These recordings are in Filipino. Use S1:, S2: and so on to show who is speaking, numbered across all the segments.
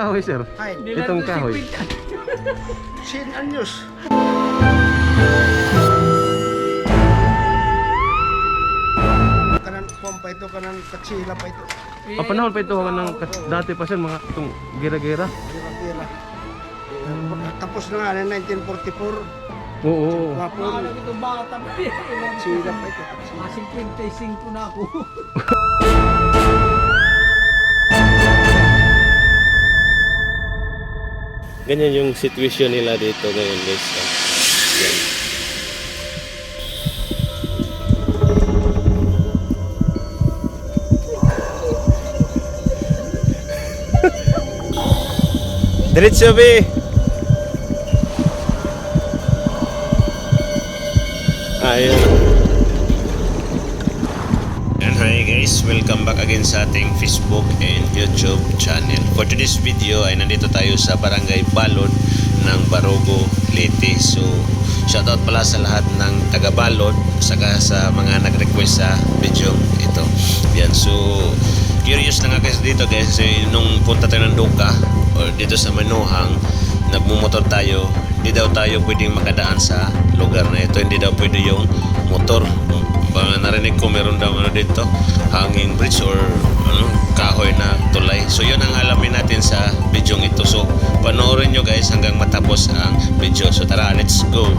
S1: kahoy, sir?
S2: Ay,
S1: Itong kahoy.
S2: 100 anyos. Kanan pom pa ito, kanan katsila pa ito.
S1: Ah, panahon pa ito ng dati pa sir, mga itong gira-gira.
S2: Tira-tira. Tapos na nga, 1944.
S1: Oo. oo.
S2: Hapon,
S3: Alam ito bata pa
S2: sila pa ito. katsila.
S3: Mga 55 na ako.
S1: Ganyan yung situation nila dito ngayon guys. Ah. Diretso be. Ayun. And hi guys, welcome back again sa ating Facebook and YouTube channel. For today's video ay nandito tayo sa Barangay Balod ng Barogo, Leyte. So, shoutout pala sa lahat ng taga Balod saka sa mga nag-request sa video ito. Yan, so curious na nga guys dito guys kasi nung punta tayo ng Duka or dito sa Manuhang nagmumotor tayo hindi daw tayo pwedeng makadaan sa lugar na ito. Hindi daw pwede yung motor. Baka narinig ko meron daw ano dito hanging bridge or ano, kahoy na tulay. So yun ang alamin natin sa video ito. So panoorin nyo guys hanggang matapos ang video. So tara let's go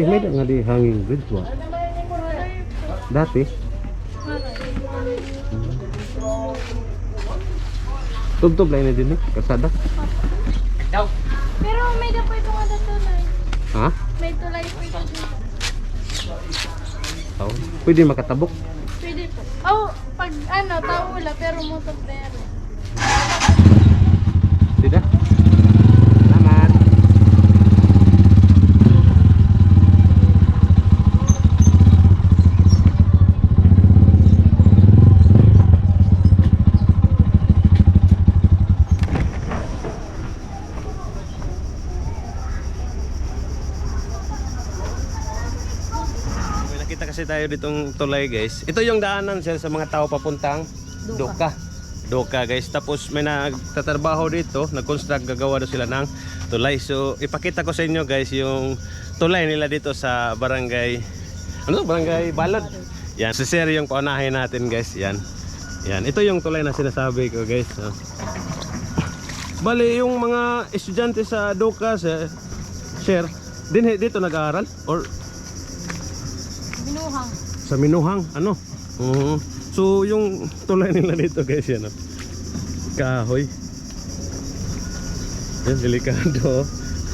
S1: Di, may nga di hanging bridge wa. Dati. Tubtob lang na din eh, kasada.
S4: Pero may po ito nga tulay.
S1: Ha?
S4: May tulay po ito dito.
S1: Tao. Pwede makatabok.
S4: Pwede po. Oh, pag ano, tao wala, pero motor
S1: kasi tayo ditong tulay guys. Ito yung daanan sir sa mga tao papuntang Doka. Doka guys. Tapos may nagtatrabaho dito, nag-construct gagawa daw sila ng tulay. So ipakita ko sa inyo guys yung tulay nila dito sa barangay ano barangay Balod. Yan, si sir yung paunahin natin guys. Yan. Yan, ito yung tulay na sinasabi ko guys. Oh. Bali, yung mga estudyante sa Duka, sa Share, din dito nag-aaral? Or
S4: Binuhang.
S1: sa Minuhang, ano? Oo. So, yung tulay nila dito guys, yan oh. Kahoy. Yan, delikado. oh.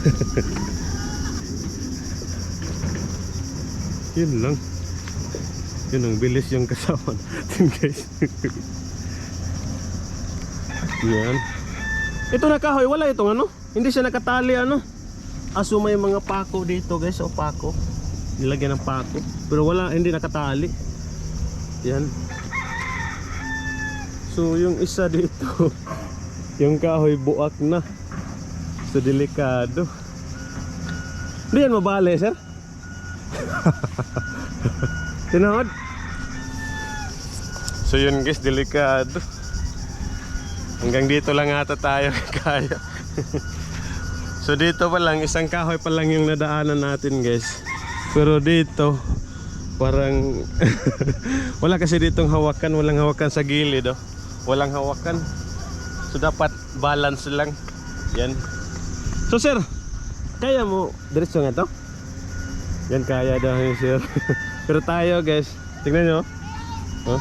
S1: Yun lang. Yun ang bilis yung kasama natin guys. Yan. Ito na kahoy, wala itong ano? Hindi siya nakatali ano? Aso may mga pako dito guys, o pako. Nilagyan ng pako. Pero wala, hindi nakatali. Yan. So yung isa dito, yung kahoy buak na. So delikado. Hindi yan mabali, sir? Tinawad. So yun guys, delikado. Hanggang dito lang ata tayo kaya. so dito pa lang, isang kahoy pa lang yung nadaanan natin guys. Pero dito, parang wala kasi ditong hawakan, walang hawakan sa gilid oh. Walang hawakan. So dapat balance lang. Yan. So sir, kaya mo diretso nga to? Yan kaya daw yun sir. Pero tayo guys, tingnan nyo. Oh.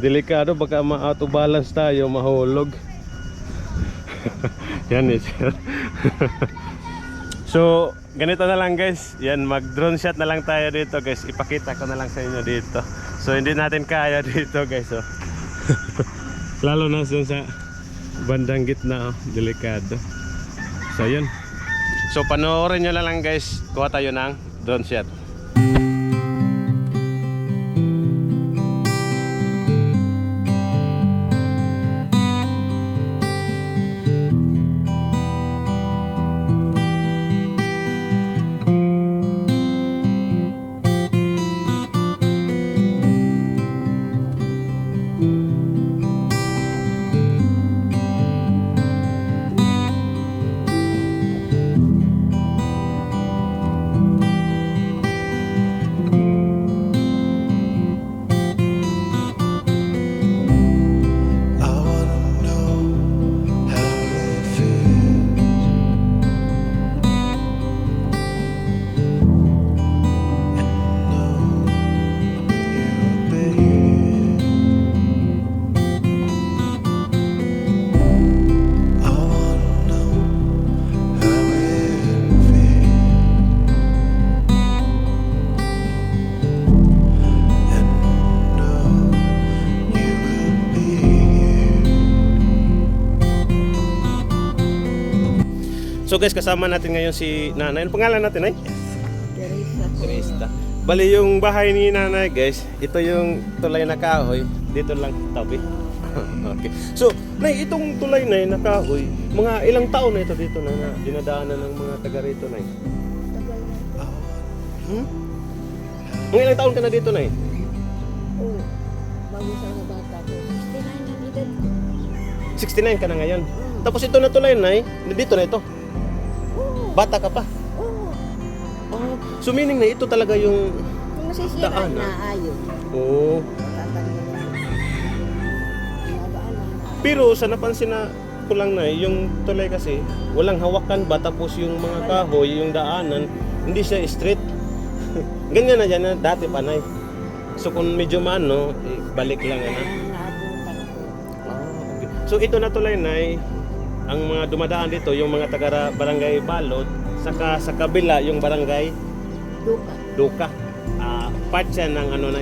S1: Delikado baka ma-auto balance tayo, mahulog. Yan eh sir. so, ganito na lang guys. Yan, mag drone shot na lang tayo dito guys. Ipakita ko na lang sa inyo dito. So, hindi natin kaya dito guys. Oh. Lalo na sa bandang gitna, oh. delikado. So, yun. So, panoorin nyo na lang guys. Kuha tayo ng drone shot. So guys, kasama natin ngayon si Nanay. Ano pangalan natin, Nay? Teresa. Bali yung bahay ni Nanay, guys. Ito yung tulay na kahoy. Dito lang tabi. okay. So, Nay, itong tulay na na kahoy, mga ilang taon na ito dito na, na dinadaanan ng mga taga rito, Nay? Hmm? Mga ilang taon ka na dito, Nay?
S5: Oo. Bago sa mga bata ko. 69 ang edad ko.
S1: 69 ka na ngayon. Tapos ito na tulay, Nay, dito na ito.
S5: Oo.
S1: Bata ka pa.
S5: Oo.
S1: Oh, so meaning na ito talaga yung...
S5: Kung masisira
S1: Daan,
S5: na
S1: ah.
S5: ayos.
S1: Oh,
S5: na. Na.
S1: Pero sa napansin na ko lang na yung tulay kasi walang hawakan ba tapos yung mga kahoy, yung daanan, hindi siya straight. Ganyan na yan na dati pa na So kung medyo mano, eh, balik lang. Ah, okay. So ito na tulay na ang mga dumadaan dito yung mga taga barangay Balot saka sa kabila yung barangay
S5: Duka.
S1: Duka. Ah, part siya ng ano na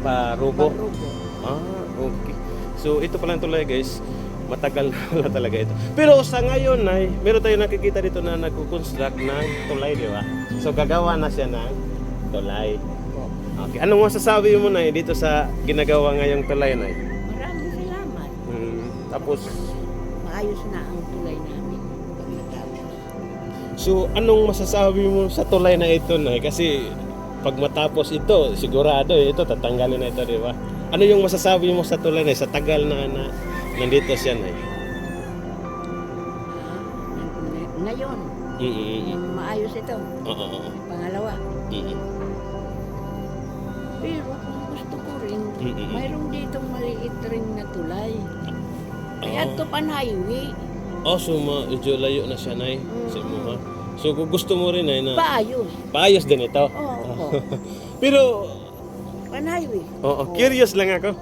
S1: Parugo.
S5: Parugo.
S1: Ah, okay. So ito pala ang tulay guys. Matagal na wala talaga ito. Pero sa ngayon ay meron tayo nakikita dito na nagko-construct ng tulay, di ba? So gagawa na siya ng tulay. Okay. Anong masasabi mo na dito sa ginagawa ngayong tulay na?
S5: Maraming salamat.
S1: Hmm, tapos
S5: Maayos na ang tulay namin. Pagkatapos.
S1: so anong masasabi mo sa tulay na ito na? Kasi pag matapos ito, sigurado eh, ito tatanggalin na ito, di ba? Ano yung masasabi mo sa tulay na sa tagal na, na nandito siya na?
S5: Ah, Ngayon, yung maayos ito.
S1: Oo.
S5: Pangalawa.
S1: Mm-mm.
S5: Pero kung gusto ko rin,
S1: Mm-mm.
S5: mayroong ditong maliit rin na tulay. Kaya to pan highway.
S1: Oh, so medyo layo na siya, Nay. Sa imo, ha? So kung gusto mo rin, Nay, na
S5: Paayos.
S1: paayos din ito.
S5: Oo, oo.
S1: Pero,
S5: Pan highway.
S1: oo, curious lang ako.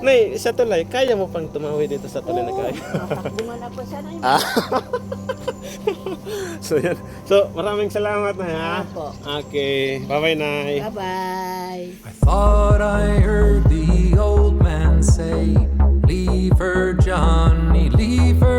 S1: Nay, sa tulay, kaya mo pang tumawid dito sa tulay na kaya?
S5: Tatakbo man ako sana yun.
S1: Ah. so, yan. So, maraming salamat na, ha?
S5: Opo.
S1: Okay. Bye-bye, Nay.
S5: Bye-bye.
S6: I thought I heard the old man say, Lever, Johnny Lever.